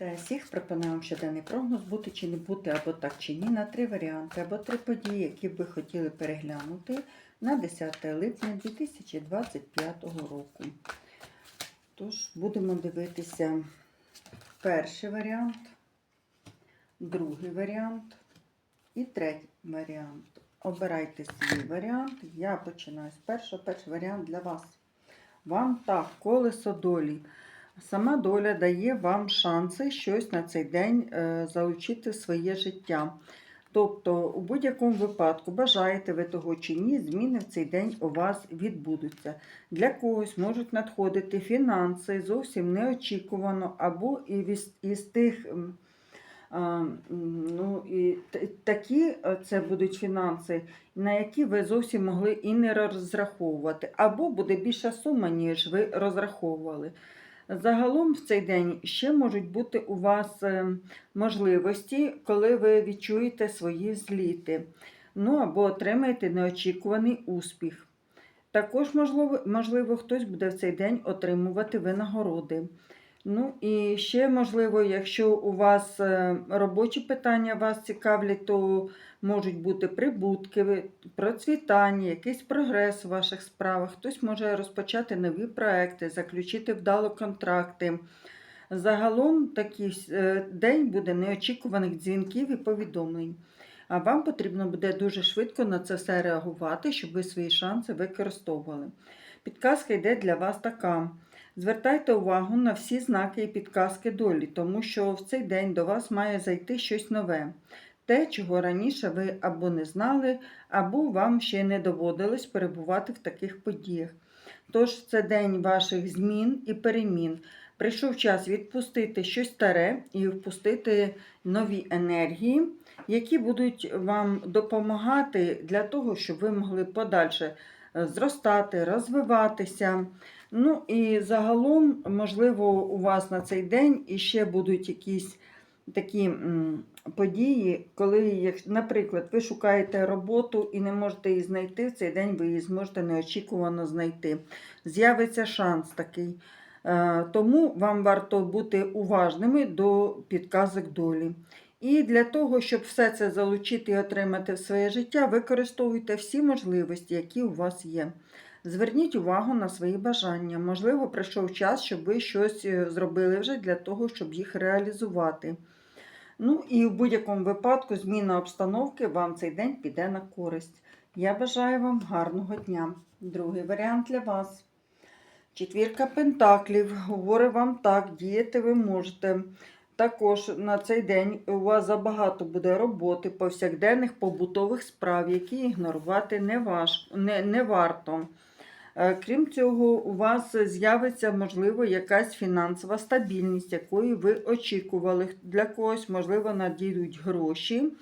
Вітаю всіх, пропоную вам щоденний прогноз бути чи не бути, або так чи ні, на три варіанти, або три події, які б ви хотіли переглянути на 10 липня 2025 року. Тож, будемо дивитися перший варіант, другий варіант і третій варіант. Обирайте свій варіант. Я починаю з першого. Перший варіант для вас. Вам так, колесо долі. Сама доля дає вам шанси щось на цей день е, залучити в своє життя. Тобто, у будь-якому випадку, бажаєте ви того чи ні, зміни в цей день у вас відбудуться. Для когось можуть надходити фінанси зовсім неочікувано, або із, із тих. Ну, і такі е, це будуть фінанси, на які ви зовсім могли і не розраховувати, або буде більша сума, ніж ви розраховували. Загалом в цей день ще можуть бути у вас е, можливості, коли ви відчуєте свої зліти, ну або отримаєте неочікуваний успіх. Також, можливо, можливо, хтось буде в цей день отримувати винагороди. Ну і ще, можливо, якщо у вас е, робочі питання вас цікавлять, то можуть бути прибутки, процвітання, якийсь прогрес у ваших справах. Хтось може розпочати нові проекти, заключити вдало контракти. Загалом такий е, день буде неочікуваних дзвінків і повідомлень. А вам потрібно буде дуже швидко на це все реагувати, щоб ви свої шанси використовували. Підказка йде для вас така. Звертайте увагу на всі знаки і підказки долі, тому що в цей день до вас має зайти щось нове. Те, чого раніше ви або не знали, або вам ще не доводилось перебувати в таких подіях. Тож це день ваших змін і перемін. Прийшов час відпустити щось старе і впустити нові енергії, які будуть вам допомагати для того, щоб ви могли подальше зростати, розвиватися. Ну і загалом, можливо, у вас на цей день іще будуть якісь такі події, коли, наприклад, ви шукаєте роботу і не можете її знайти, в цей день ви її зможете неочікувано знайти. З'явиться шанс такий. Е, Тому вам варто бути уважними до підказок долі. І для того, щоб все це залучити і отримати в своє життя, використовуйте всі можливості, які у вас є. Зверніть увагу на свої бажання. Можливо, прийшов час, щоб ви щось е, зробили вже для того, щоб їх реалізувати. Ну і в будь-якому випадку зміна обстановки вам цей день піде на користь. Я бажаю вам гарного дня. Другий варіант для вас. Четвірка пентаклів говорить вам так, діяти ви можете. Також на цей день у вас забагато буде роботи, повсякденних побутових справ, які ігнорувати не, важ... не, не варто. Е, Крім цього, у вас з'явиться, можливо, якась фінансова стабільність, якої ви очікували. Для когось, можливо, надійдуть гроші,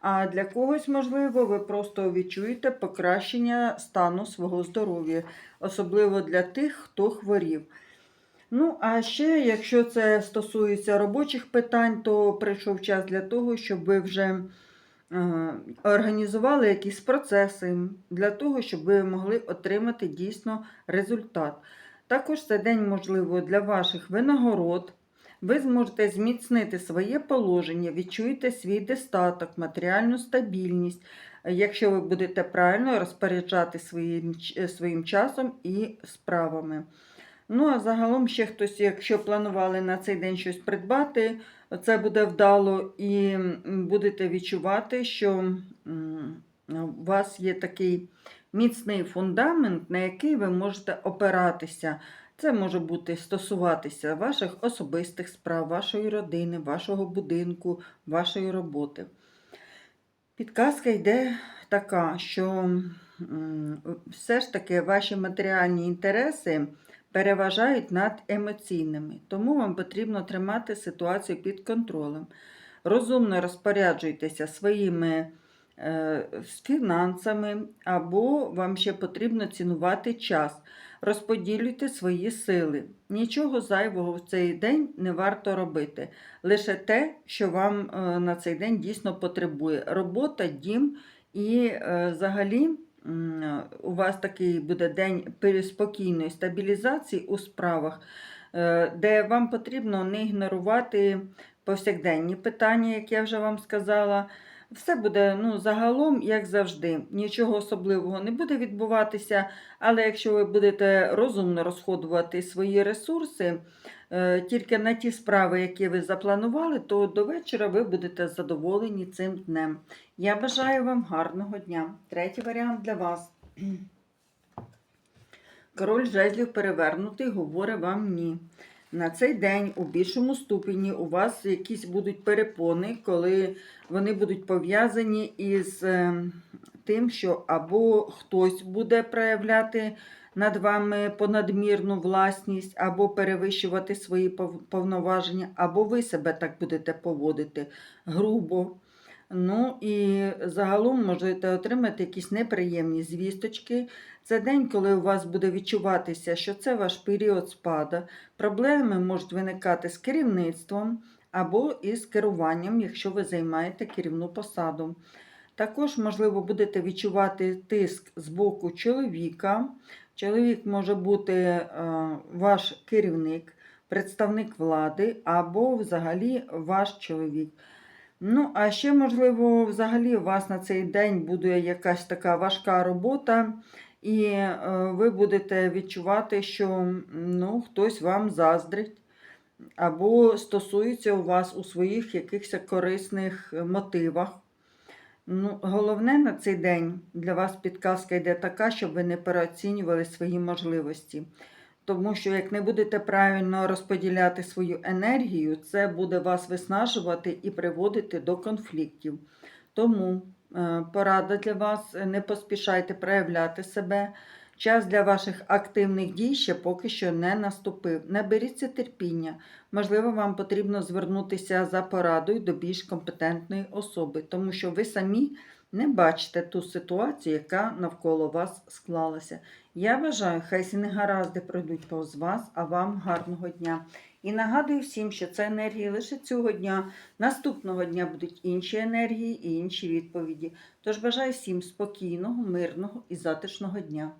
а для когось, можливо, ви просто відчуєте покращення стану свого здоров'я, особливо для тих, хто хворів. Ну, а ще, якщо це стосується робочих питань, то прийшов час для того, щоб ви вже е, організували якісь процеси для того, щоб ви могли отримати дійсно результат. Також це день, можливо, для ваших винагород. Ви зможете зміцнити своє положення, відчуєте свій достаток, матеріальну стабільність, якщо ви будете правильно розпоряджати своїм, своїм часом і справами. Ну, а загалом ще хтось, якщо планували на цей день щось придбати, це буде вдало і будете відчувати, що у вас є такий міцний фундамент, на який ви можете опиратися. Це може бути стосуватися ваших особистих справ, вашої родини, вашого будинку, вашої роботи. Підказка йде така, що все ж таки ваші матеріальні інтереси переважають над емоційними, тому вам потрібно тримати ситуацію під контролем. Розумно розпоряджуйтеся своїми е, фінансами, або вам ще потрібно цінувати час. Розподілюйте свої сили. Нічого зайвого в цей день не варто робити. Лише те, що вам е, на цей день дійсно потребує. Робота, дім і е, взагалі у вас такий буде день переспокійної стабілізації у справах. е, де вам потрібно не ігнорувати повсякденні питання, як я вже вам сказала. Все буде ну, загалом, як завжди, нічого особливого не буде відбуватися, але якщо ви будете розумно розходувати свої ресурси тільки на ті справи, які ви запланували, то до вечора ви будете задоволені цим днем. Я бажаю вам гарного дня. Третій варіант для вас. Король жезлів перевернутий говорить вам ні. На цей день у більшому ступені у вас якісь будуть перепони, коли вони будуть пов'язані із е, тим, що або хтось буде проявляти над вами понадмірну власність, або перевищувати свої повноваження, або ви себе так будете поводити грубо. Ну і загалом можете отримати якісь неприємні звісточки. Це день, коли у вас буде відчуватися, що це ваш період спада. Проблеми можуть виникати з керівництвом або із керуванням, якщо ви займаєте керівну посаду. Також, можливо, будете відчувати тиск з боку чоловіка. Чоловік може бути е, ваш керівник, представник влади або взагалі ваш чоловік. Ну, а ще, можливо, взагалі у вас на цей день буде якась така важка робота, і е, ви будете відчувати, що ну, хтось вам заздрить, або стосується у вас у своїх якихось корисних мотивах. Ну, головне на цей день для вас підказка йде така, щоб ви не переоцінювали свої можливості. Тому що як не будете правильно розподіляти свою енергію, це буде вас виснажувати і приводити до конфліктів. Тому е, порада для вас: не поспішайте проявляти себе. Час для ваших активних дій ще поки що не наступив. Наберіться терпіння. Можливо, вам потрібно звернутися за порадою до більш компетентної особи, тому що ви самі не бачите ту ситуацію, яка навколо вас склалася. Я бажаю, хай всі негаразди пройдуть повз вас, а вам гарного дня. І нагадую всім, що це енергії лише цього дня. Наступного дня будуть інші енергії і інші відповіді. Тож бажаю всім спокійного, мирного і затишного дня.